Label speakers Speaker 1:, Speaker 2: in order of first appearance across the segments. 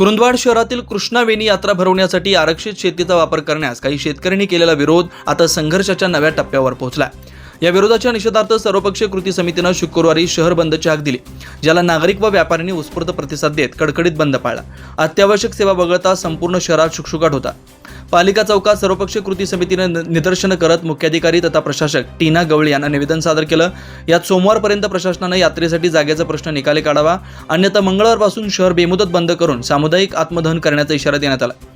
Speaker 1: कुरुंदवाड शहरातील कृष्णावेणी यात्रा भरवण्यासाठी आरक्षित शेतीचा वापर करण्यास काही शेतकऱ्यांनी केलेला विरोध आता संघर्षाच्या नव्या टप्प्यावर पोहोचला या विरोधाच्या निषेधार्थ सर्वपक्षीय कृती समितीनं शुक्रवारी शहर बंदची हाक दिली ज्याला नागरिक व व्यापाऱ्यांनी उत्स्फूर्त प्रतिसाद देत कडकडीत बंद पाळला. अत्यावश्यक सेवा वगळता संपूर्ण शहरात शुकशुकाट होता. पालिका चौकात सर्वपक्षीय कृती समितीनं निदर्शनं करत मुख्याधिकारी तथा प्रशासक टीना गवळी यांना निवेदन सादर केलं. यात सोमवारपर्यंत प्रशासनानं यात्रेसाठी जागेचा प्रश्न निकाली काढावा. अन्यथा मंगळवारपासून शहर बेमुदत बंद करून सामुदायिक आत्मदहन करण्याचा इशारा देण्यात आला.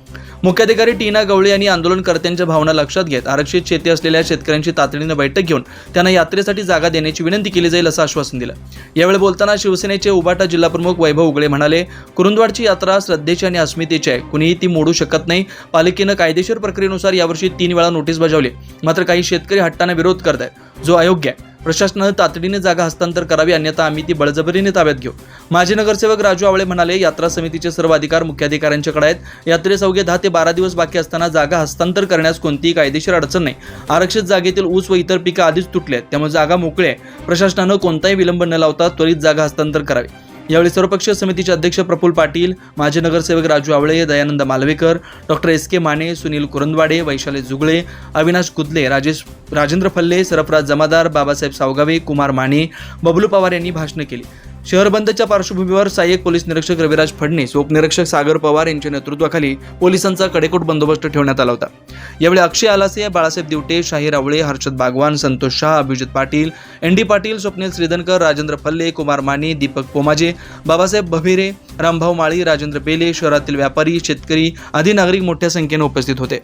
Speaker 1: मुख्याधिकारी टीना गवळी यांनी आंदोलनकर्त्यांच्या भावना लक्षात घेत आरक्षित शेती असलेल्या शेतकऱ्यांची तातडीनं बैठक घेऊन त्यांना यात्रेसाठी जागा देण्याची विनंती केली जाईल असं आश्वासन दिलं. यावेळी बोलताना शिवसेनेचे उबाटा जिल्हाप्रमुख वैभव उगळे म्हणाले कुरुंदवाडची यात्रा श्रद्धेची आणि अस्मितेची आहे. कुणीही ती मोडू शकत नाही. पालिकेनं कायदेशीर प्रक्रियेनुसार यावर्षी तीन वेळा नोटीस बजावली. मात्र काही शेतकरी हट्टाने विरोध करत आहेत जो अयोग्य आहे. प्रशासनानं तातडीने जागा हस्तांतर करावी अन्यथा आम्ही ती बळजबरीने ताब्यात घेऊ. माजी नगरसेवक राजू आवळे म्हणाले यात्रा समितीचे सर्व अधिकार मुख्याधिकाऱ्यांच्याकडे आहेत. यात्रेस अवघे दहा ते बारा दिवस बाकी असताना जागा हस्तांतर करण्यास कोणतीही कायदेशीर अडचण नाही. आरक्षित जागेतील ऊस व इतर पिकं आधीच तुटले आहेत त्यामुळे जागा मोकळी आहे. प्रशासनानं कोणताही विलंब न लावता त्वरित जागा हस्तांतर करावी. यावेळी सर्वपक्षीय समितीचे अध्यक्ष प्रफुल्ल पाटील माजी नगरसेवक Raju Awale Dayanand Malvekar doctor S K Mane Sunil Kurundwade Vaishali Jugale Avinash Kudale Rajesh Rajendra Phalle Sarfaraz Jamadar Babasaheb Sawgave Kumar Mane Bablu Pawar यांनी भाषणं केली. शहर बंदच्या पार्श्वभूमीवर सहाय्यक पोलीस निरीक्षक रविराज फडणीस उपनिरीक्षक सागर पवार यांच्या नेतृत्वाखाली पोलिसांचा कडेकोट बंदोबस्त ठेवण्यात आला होता. यावेळी अक्षय आलासे बाळासाहेब दिवटे शाहीर आवळे हर्षद बागवान संतोष शाह अभिजित पाटील एन डी पाटील स्वप्नील श्रीधनकर राजेंद्र फल्ले कुमार माने दीपक पोमाजे बाबासाहेब भभिरे रामभाऊ माळी राजेंद्र बेले शहरातील व्यापारी शेतकरी आदी नागरिक मोठ्या संख्येने उपस्थित होते.